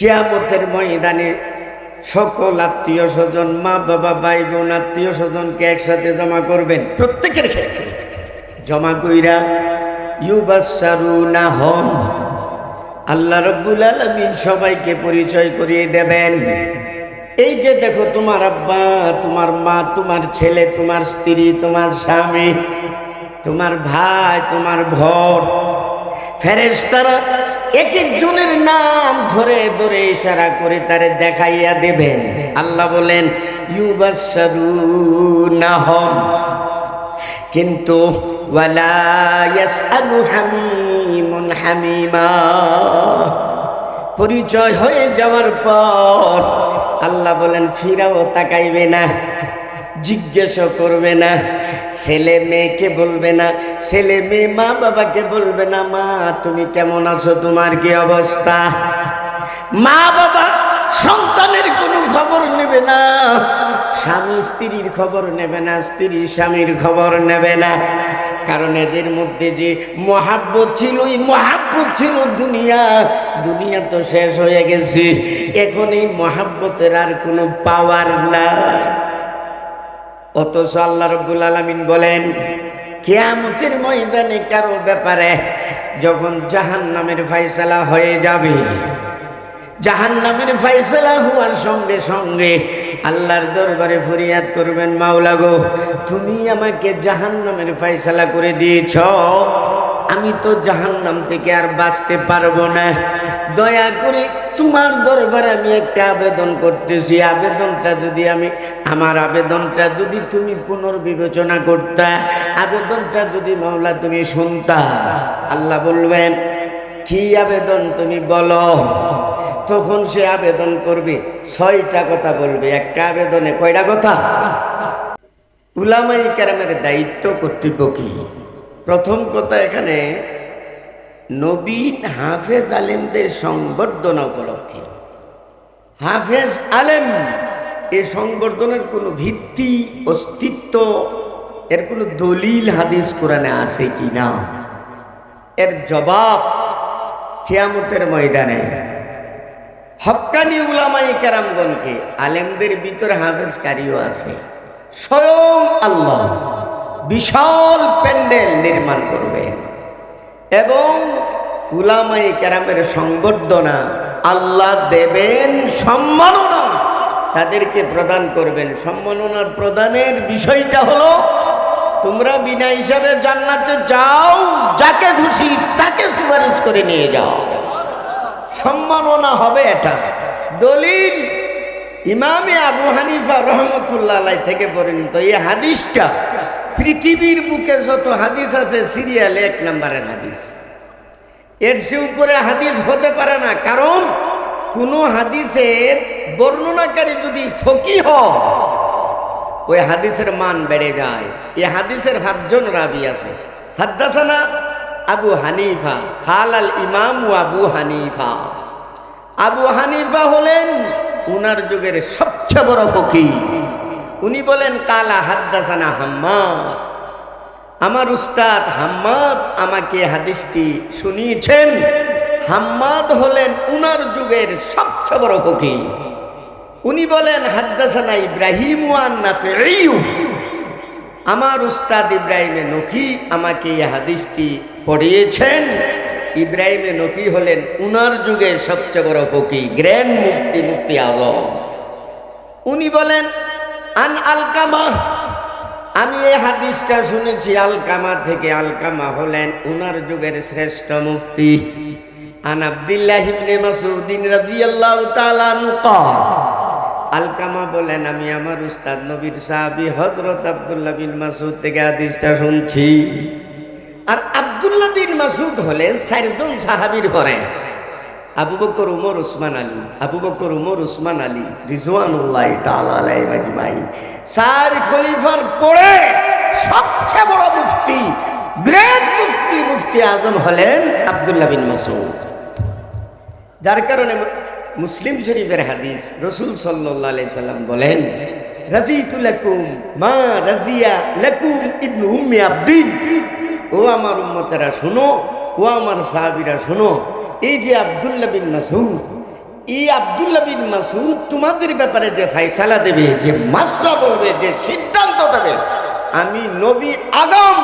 কিয়ামতের ময়দানে সকল আত্মীয় স্বজন, মা বাবা, ভাই বোন, আত্মীয় স্বজনকে একসাথে জমা করবেন। প্রত্যেকের ক্ষেত্রে জমা কইরা ইউবাসারুনা হম। আল্লাহ রব্বুল আলমিন সবাইকে পরিচয় করিয়ে দেবেন। এই যে দেখো তোমার আব্বা, তোমার মা, তোমার ছেলে, তোমার স্ত্রী, তোমার স্বামী, তোমার ভাই, তোমার ভর, ফেরেশতারা এক একজনের নাম ধরে ধরে ইশারা করে তারে দেখাইয়া দেবেন। আল্লাহ বলেন ইউবাসারুনাহম কিন্তু, ওয়ালা ইয়াসআলু হামিমুন হামিমা। পরিচয় হয়ে যাওয়ার পর আল্লাহ বলেন, ফিরাও তাকাইবে না। জিজ্ঞেসও করবে না। ছেলে মেয়েকে বলবে না, ছেলে মেয়ে মা বাবাকে বলবে না, মা, তুমি কেমন আছো? তোমার কি অবস্থা? মা বাবা সন্তানের কোনো খবর নেবে না, স্বামী স্ত্রীর খবর নেবে না, স্ত্রী স্বামীর খবর নেবে না। কারণ এদের মধ্যে যে মহাব্বত ছিল এই মহাব্বত ছিল দুনিয়া। দুনিয়া তো শেষ হয়ে গেছে। এখন এই মহাব্বতের আর কোনো পাওয়ার না অথচ আল্লাহ রব্বুল আলমিন বলেন, কেয়ামতের ময়দানে কারও ব্যাপারে যখন জাহান নামের ফাইসালা হয়ে যাবে জাহান নামের ফাইসালা হওয়ার সঙ্গে সঙ্গে আল্লাহর দরবারে ফরিয়াদ করবেন, মাওলা গো, তুমি আমাকে জাহান নামের ফাইসালা করে দিয়েছ, আমি তো জাহান নাম থেকে আর বাঁচতে পারব না। দয়া করে তোমার দরবারে আমি একটা আবেদন করতেছি। আবেদনটা যদি আমি, আমার আবেদনটা যদি তুমি পুনর্বিবেচনা করতা, আবেদনটা যদি মামলা তুমি শুনতা, আল্লাহ বলবেন, কি আবেদন তুমি বলো? তখন সে আবেদন করবে, ছয়টা কথা বলবে। একটা আবেদনে কয়টা কথা? উলামাই কারামের দায়িত্ব কর্তৃপক্ষী প্রথম কথা এখানে নবীন হাফেজ আলেমদের সংবর্ধনা উপলক্ষে। হাফেজ আলেম, এ সংবর্ধনের কোনো ভিত্তি, অস্তিত্ব, এর কোনো দলিল হাদিস কোরআনে আছে কি না? এর জবাব কিয়ামতের ময়দানে। হক্কানি উলামাই কেরামগণকে, আলেমদের ভিতরে হাফেজ কারিও আছে। স্বয়ং আল্লাহ বিশাল প্যান্ডেল নির্মাণ করবেন এবং উলামাই ক্যারামের সংবর্ধনা আল্লাহ দেবেন সম্মাননা। তাদেরকে প্রদান করবেন। সম্মাননার প্রদানের বিষয়টা হলো, তোমরা বিনা হিসাবে জান্নাতে যাও, যাকে খুশি তাকে সুপারিশ করে নিয়ে যাও। সম্মাননা হবে এটা। দলিল ইমামে আবু হানিফা রহমতুল্লাহ থেকে পরিণত এই হাদিসটা পৃথিবীর বুকে যত হাদিস আছে, সিরিয়ালে এক নম্বরের হাদিস। এর সে উপরে হাদিস হতে পারে না, কারণ কোনো হাদিসের বর্ণনাকারী যদি ফকি হয়, ওই হাদিসের মান বেড়ে যায়। এই হাদিসের সাতজন রাবি আছে। হাদ্দাসানা আবু হানিফা খাল আল ইমাম আবু হানিফা। আবু হানিফা হলেন উনার যুগের সবচেয়ে বড় ফকি। উনি বলেন, কালা হাদ্দাসানা হাম্মাদ। আমার উস্তাদ হাম্মাদ আমাকে হাদিসটি শুনিয়েছেন। হাম্মাদ হলেন উনার যুগের সবচেয়ে বড় ফকি উনি বলেন, হাদ্দাসানা ইব্রাহিম ওয়ান নাসিউ আমার উস্তাদ ইব্রাহিমে নখি আমাকে এই হাদিসটি পড়িয়েছেন। ইব্রাহিমে নকি হলেন উনার যুগের সবচেয়ে বড় ফকি গ্র্যান্ড মুফতি মুফতি আজম। উনি বলেন আন আলকামা। আমি এই হাদিসটা শুনেছি, আলকামা থেকে আলকামা হলেন উনার যুগের শ্রেষ্ঠ মুফতি। আন আব্দুল্লাহ ইবনে মাসউদিন রাদিয়াল্লাহু তাআলা নুকাল আলকামা বলেন, আমি আমার উস্তাদ নবীর সাহাবী হযরত আব্দুল্লাহ বিন মাসউদ থেকে হাদিসটা শুনছি। আর আব্দুল্লাহ বিন মাসুদ হলেন চারজন সাহাবীর পরে। আবু বকর, উমর, উসমান আলী। আবু বকর, উমর, উসমান আলী রিজওয়ানুল্লাহ আজমাইন। চার খলিফার পরে সবচেয়ে বড় মুফতি, গ্রেট মুফতি মুফতি আজম হলেন আব্দুল্লাহ বিন মাসুদ যার কারণে মুসলিম শরীফের হাদিস রসুল সাল্লাহ সাল্লাম বলেন রাজিতুলাকুম মা রাজিয়া লাকুম ইবনু উম্মি আব্দিন। ও আমার উম্মতেরা শুনো, ও আমার সাহাবিরা শোনো এই যে আবদুল্লাহ বিন মাসুদ ই আব্দুল্লাহ বিন মাসুদ তোমাদের ব্যাপারে যে ফাইসালা দেবে, যে মাসলা বলবে, যে সিদ্ধান্ত দেবে, আমি নবী আগাম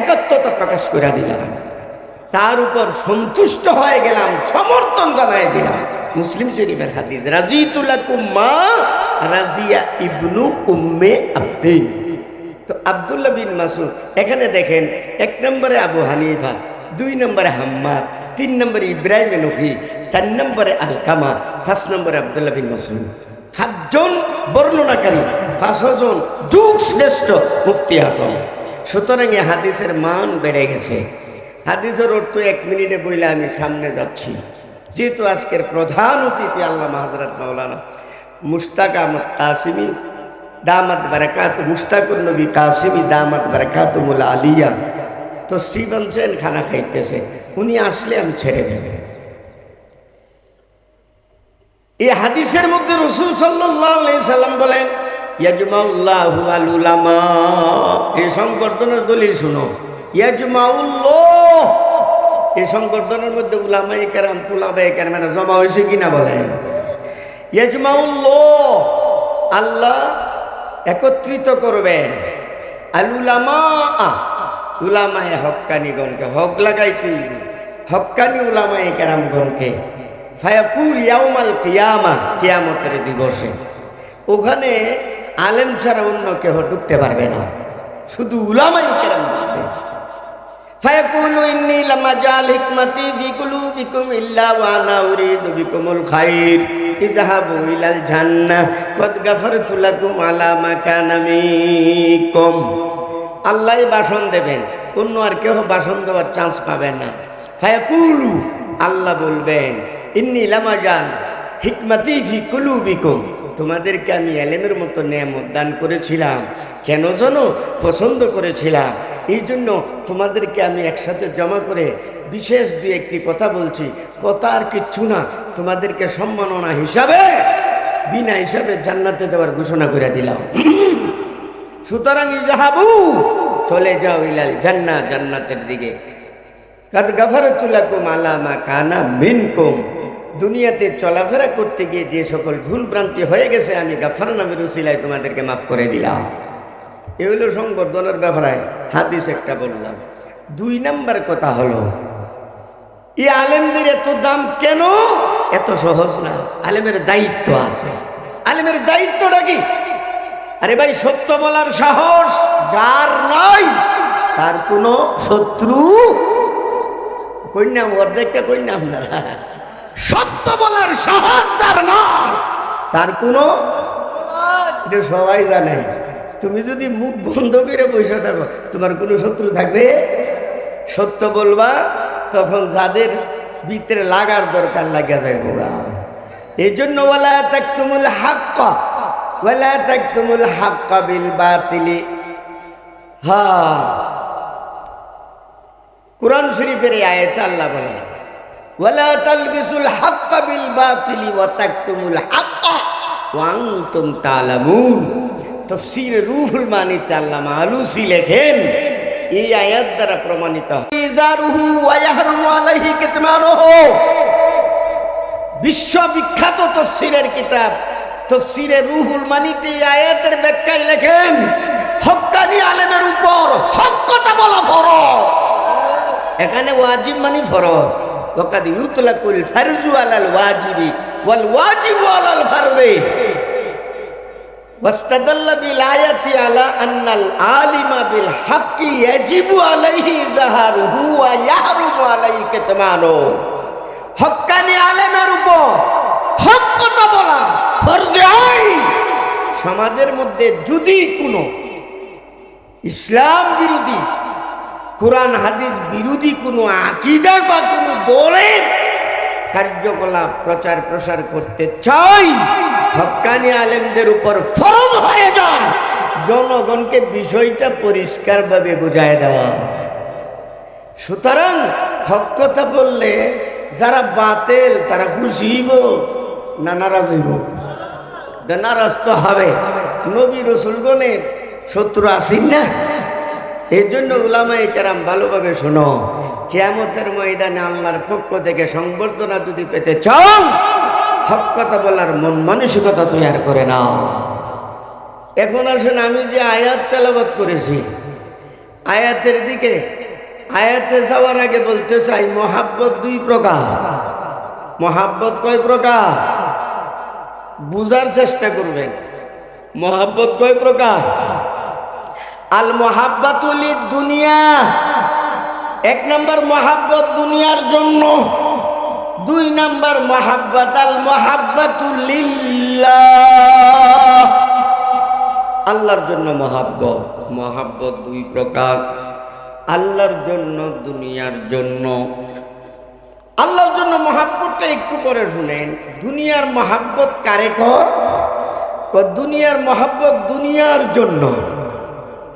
একাত্মতা প্রকাশ করে দিলাম। তার উপর সন্তুষ্ট হয়ে গেলাম, সমর্থন জানাই দিলাম। মুসলিম শরীফের হাদিস রাজিতুল্লাহ মা রাজিয়া ইবনু উম্মে আব্দিন। তো আব্দুল্লাহ বিন মাসুদ এখানে দেখেন, এক নম্বরে আবু হানিফা দুই নম্বরে হাম্মাদ, তিন নম্বরে ইব্রাহিম নফি চার নম্বরে আলকামা, পাঁচ নম্বরে আব্দুল্লাহ বিন মাসুদ সাতজন বর্ণনাকারী, পাঁচজন যুগ শ্রেষ্ঠ মুফতি আসন সুতরাং এ হাদিসের মান বেড়ে গেছে। হাদিসের অর্থ এক মিনিটে বইলে আমি সামনে যাচ্ছি। যেহেতু আজকের প্রধান অতিথি আল্লাহ মাহাদরাত মাওলানা মুস্তাক আহমদ কাসিমি, দামাত বারাকাত মুস্তাকুর নবী কাসিমি, দামাত বারাকাত মুলা আলিয়া। তো শ্রী বলছেন খানা খাইতেছে। উনি আসলে আমি ছেড়ে দেব। এই হাদিসের মধ্যে রসুল সাল্লাম বলেন সংবর্ধনের শুনো। মধ্যে জমা কিনা আল্লাহ একত্রিত করবেন। আলুলামা উলামায়ে হক্কানিগণকে, হক লাগাইতে হক্কানি উলামায়ে কেরামগণকে। ফায়াকুল ইয়াউমাল কিয়ামা, কিয়ামতের দিবসে। ওখানে আলেম ছাড়া অন্য কেহ ঢুকতে পারবে না। শুধু উলামাই কেরাম ঢুকবে। ফায়াকুলু ইন্নী লামা জাল হিকমাতি ফি কুলুবিকুম ইল্লা ওয়া আনা উরিদু বিকুমুল খাইর। ইযহাবু ইলাল জান্নাহ, কদ গাফারতু লাকুম আলা মা কানা মিনকুম আল্লাহ বাসন দেবেন। অন্য আর কেউ বাসন দেওয়ার চান্স পাবে না। ফায়াকুলু, আল্লাহ বলবেন, ইন্নি লামা জাল হিকমাতি ফি কুলুবিকুম। তোমাদেরকে আমি এলেমের মতো নিয়ামত দান করেছিলাম। কেন যেন পছন্দ করেছিলাম। এই জন্য তোমাদেরকে আমি একসাথে জমা করে বিশেষ দুই একটি কথা বলছি। কথা আর কিচ্ছু না। তোমাদেরকে সম্মাননা হিসাবে, বিনা হিসাবে জান্নাতে যাওয়ার ঘোষণা করে দিলাম। সুতরাং ইজাহাবু, চলে যাও ইলাল জান্না জান্নাতের দিকে। কাদ গাফারতুলাকুম আলামা কানা মিনকুম। দুনিয়াতে চলাফেরা করতে গিয়ে যে সকল ভুল ভ্রান্তি হয়ে গেছে, আমি গাফার নামের উসিলায় তোমাদেরকে মাফ করে দিলাম। এ হলো সংবর্ধনার ব্যাপারে হাদিস একটা বললাম। দুই নাম্বার কথা হলো এই আলেমদের এত দাম কেন? এত সহজ না। আলেমের দায়িত্ব আছে। আলেমের দায়িত্বটা কি? আরে ভাই, সত্য বলার সাহস যার নাই, তার কোনো শত্রু কন্যা, অর্ধেকটা কন্যা আপনারা। সত্য বলার সাহস তার নয় তার কোনো এটা সবাই জানে। তুমি যদি মুখ বন্ধ করে বসে থাকো, তোমার কোনো শত্রু থাকবে? সত্য বলবা, তখন যাদের ভিতরে লাগার দরকার লাগিয়া যায় বোগা এই জন্য ওলা তাক তুমুল হাক্কা। ওলা তাক তুমুল হাক্কা বিল বাতিলি। হা। কোরআন শরীফের এই আল্লাহ বলে ওয়ালা তালবিসুল হাক্কা বিল বাতিলি ওয়া তাকতুমুল হাক্কা ওয়া আনতুম তালামুন। তাফসীর রুহুল মানিতে আল্লামা আলুসি লেখেন, এই আয়াত দ্বারা প্রমাণিত বিশ্ববিখ্যাত তফসিরের কিতাব তফসিরে রুহুল মানিতে এই আয়াতের ব্যাখ্যায় লেখেন হক্কানি আলেমের উপর হক কথা বলা ফরজ এখানে ওয়াজিব মানে ফরজ ওকাদ ইউতলাকুল ফারজু আলাল ওয়াজিবি ওয়াল ওয়াজিবু আলাল ফারজি واستدل بالآية على أن العالم بالحق يجب عليه ظهره ويحرم عليه كتمانه হক্কানি আলেমের উপর হক কথা বলা সমাজের মধ্যে যদি কোনো ইসলাম বিরোধী, কোরআন, হাদিস বিরোধী কোনো আকিদা বা কোনো দলের কার্যকলাপ, প্রচার, প্রসার করতে চাই হক্কানি আলেমদের উপর ফরজ হয়ে যায় জনগণকে বিষয়টা পরিষ্কারভাবে বুঝায় দেওয়া সুতরাং হক কথা বললে যারা বাতেল, তারা খুশি হইব। না নারাজ হইব? নারাজ তো হবে। নবী রসুলগণের শত্রু আসিন না? এই জন্য উলামাই কেরাম ভালোভাবে শোনো, কেয়ামতের ময়দানে আল্লাহর পক্ষ থেকে সংবর্ধনা যদি পেতে চাও, হক কথা বলার মন মানসিকতা তৈরি করে নাও। এখন আসেন, আমি যে আয়াত তেলাবাত করেছি, আয়াতের দিকে, আয়াতে যাওয়ার আগে বলতে চাই, মহাব্বত দুই প্রকার। মহাব্বত কয় প্রকার? বুঝার চেষ্টা করবেন। মহাব্বত কয় প্রকার? আল মহাব্বাতুলি দুনিয়া এক নম্বর মহাব্বত দুনিয়ার জন্য। দুই নম্বর মহাব্বত আল মহাব্বাতুলিল্লাহ আল্লাহর জন্য মহাব্বত। মহাব্বত দুই প্রকার। আল্লাহর জন্য, দুনিয়ার জন্য। আল্লাহর জন্য মহাব্বতটা একটু করে শুনেন। দুনিয়ার মহাব্বত কারে কর? দুনিয়ার মহাব্বত দুনিয়ার জন্য।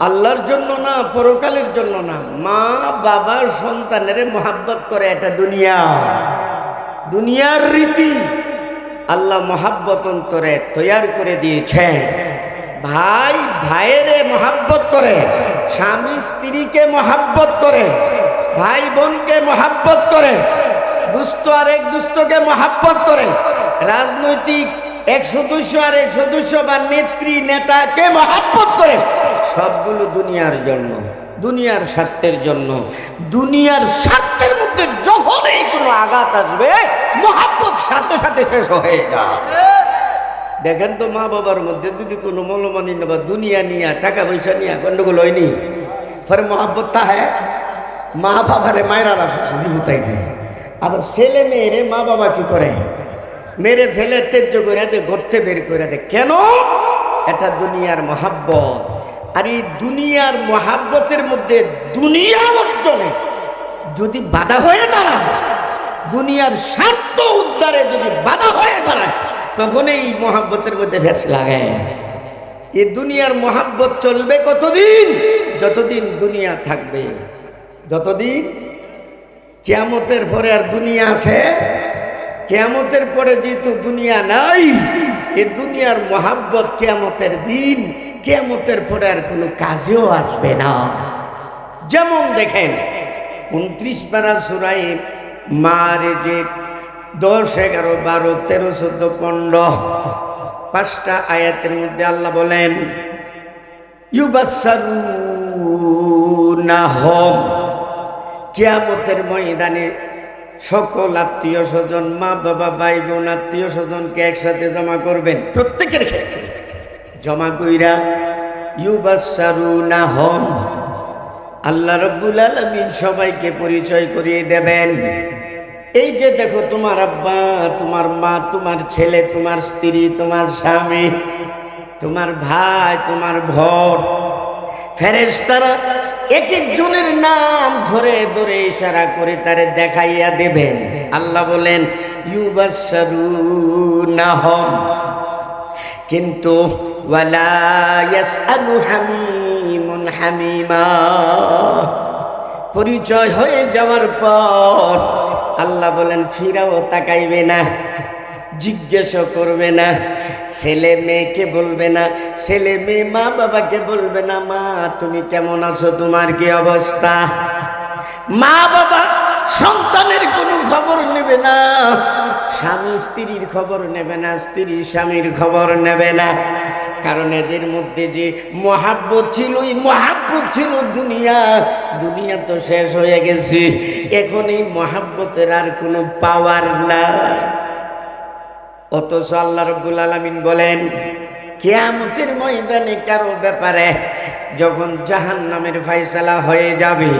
আল্লাহর জন্য না, পরকালের জন্য না। মা বাবার সন্তানের মহাব্বত করে এটা দুনিয়া। দুনিয়ার রীতি আল্লাহ মহাব্বত অন্তরে তৈয়ার করে দিয়েছেন। ভাই, ভাইয়েরে মহাব্বত করে, স্বামী, স্ত্রীকে মহাব্বত করে, ভাই বোনকে মহাব্বত করে দুস্থ আর এক দুস্থকে মহাব্বত করে। রাজনৈতিক এক সদস্য আর এক সদস্য বা নেত্রী নেতাকে মহাব্বত করে। সবগুলো দুনিয়ার জন্য, দুনিয়ার স্বার্থের জন্য, দুনিয়ার স্বার্থের মধ্যে যখনই কোনো আঘাত আসবে, মহাব্বত সাথে সাথে শেষ হয়ে যায়। দেখেন তো মা বাবার মধ্যে যদি কোনো মলমানি বা দুনিয়া নিয়ে, টাকা পয়সা নিয়ে গন্ডগোল হয়নি ফলে মহাব্বত তা হ্যাঁ মা বাবারে মায়েরা বুতাই দেয়। আবার ছেলে মেয়েরে মা বাবা কি করে? মেরে ফেলে তেজ্য করে দে ঘরতে বের করে দে। কেন? এটা দুনিয়ার মহাব্বত। আর এই দুনিয়ার মহাব্বতের মধ্যে দুনিয়া অর্জনে যদি বাধা হয়ে দাঁড়ায়, দুনিয়ার স্বার্থ উদ্ধারে যদি বাধা হয়ে দাঁড়ায়, তখন এই মহাব্বতের মধ্যে ভেস লাগায় এই দুনিয়ার মহাব্বত চলবে কতদিন? যতদিন দুনিয়া থাকবে, যতদিন কেয়ামতের পরে আর দুনিয়া আছে। কেয়ামতের পরে যেহেতু দুনিয়া নাই এ দুনিয়ার মহাব্বত কেয়ামতের দিন, কেয়ামতের পরে আর কোনো কাজেও আসবে না। যেমন দেখেন, উনত্রিশ পারা সুরাই মারে যে দশ, এগারো, বারো, তেরো, চোদ্দ, পনেরো, পাঁচটা আয়াতের মধ্যে আল্লাহ বলেন, ইউবাসারুনাহম কিয়ামতের ময়দানে সকল আত্মীয় স্বজন, মা বাবা, ভাই বোন, আত্মীয় স্বজনকে একসাথে জমা করবেন। প্রত্যেকের ক্ষেত্রে জমা কইরা ইউবাসারু না হন আল্লাহ রব্বুল আলমিন সবাইকে পরিচয় করিয়ে দেবেন। এই যে দেখো তোমার আব্বা, তোমার মা, তোমার ছেলে, তোমার স্ত্রী, তোমার স্বামী, তোমার ভাই, তোমার ভর, ফেরেশতারা এক একজনের নাম ধরে ধরে ইশারা করে তারে দেখাইয়া দেবেন। আল্লাহ বলেন ইউবাসারুনাহম কিন্তু, ওয়ালা ইয়াসআলু হামিমুন হামিমা। পরিচয় হয়ে যাওয়ার পর আল্লাহ বলেন, ফিরাও তাকাইবে না, জিজ্ঞেসও করবে না। ছেলে মেয়েকে বলবে না, ছেলে মেয়ে মা বাবাকে বলবে না, মা, তুমি কেমন আছো? তোমার কি অবস্থা? মা বাবা সন্তানের কোনো খবর নেবে না, স্বামী স্ত্রীর খবর নেবে না, স্ত্রী স্বামীর খবর নেবে না। কারণ এদের মধ্যে যে মহাব্বত ছিল, এই মহাব্বত ছিল দুনিয়া। দুনিয়া তো শেষ হয়ে গেছে। এখন এই মহাব্বতের আর কোনো পাওয়ার না অথচ আল্লাহ রব্বুল আলমিন বলেন, কেয়ামতের ময়দানে কারও ব্যাপারে যখন জাহান নামের ফাইসলা হয়ে যাবে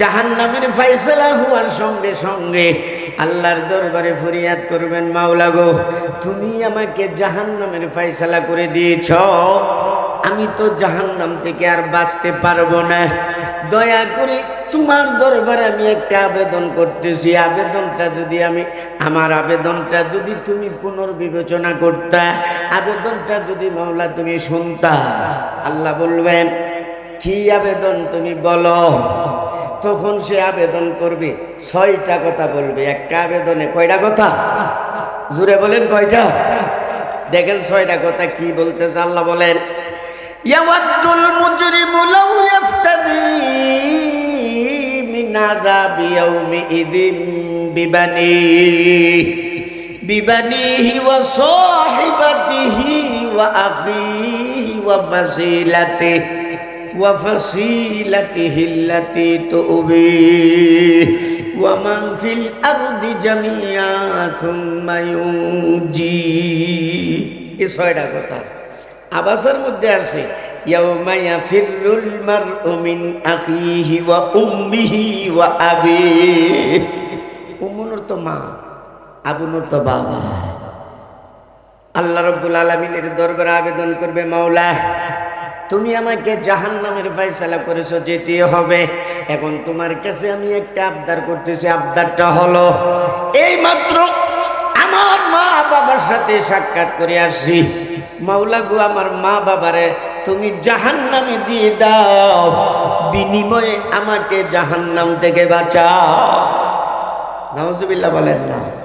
জাহান নামের ফাইসলা হওয়ার সঙ্গে সঙ্গে আল্লাহর দরবারে ফরিয়াদ করবেন, মাওলা গো, তুমি আমাকে জাহান নামের ফাইসলা করে দিয়েছ। আমি তো জাহান নাম থেকে আর বাঁচতে পারব না। দয়া করে তোমার দরবারে আমি একটা আবেদন করতেছি। আবেদনটা যদি আমি, আমার আবেদনটা যদি তুমি পুনর্বিবেচনা করতা, আবেদনটা যদি মাওলা তুমি শুনতা, আল্লাহ বলবেন, কি আবেদন তুমি বলো? তখন সে আবেদন করবে, ছয়টা কথা বলবে। একটা আবেদনে কয়টা কথা? জুড়ে বলেন কয়টা? দেখেন ছয়টা কথা কি বলতেছে, আল্লাহ বলেন ইয়াওয়াদুল মুজরিমু লাউ ইফতাদি মিন আযাবি ইয়াউমিদিন বিবানি বিবানিহি। ওয়া সাহিবাতিহি ওয়া আখিহি ওয়া ফাসিলাতি ওয়া ফাসিলাতিহি আল্লাতি তুবি। ওয়া মান ফিল আরদি জামিয়া থুম্মা ইউজি এ ছয়টা কথা। আবাসের মধ্যে মারউ মিন তো মা, আবুনুর তো বাবা। আবেদন করবে, মাওলা, তুমি আমাকে জাহান নামের ফয়সালা করেছ, যেতে হবে। এখন তোমার কাছে আমি একটা আবদার করতেছি, আবদারটা হলো এই মাত্র আমার মা বাবার সাথে সাক্ষাৎ করে আসছি। মাওলা গো, আমার মা বাবারে, তুমি জাহান নামে দিয়ে দাও। বিনিময়ে আমাকে জাহান নাম থেকে বাঁচাও। নওয়াজুবিল্লাহ বলেন না।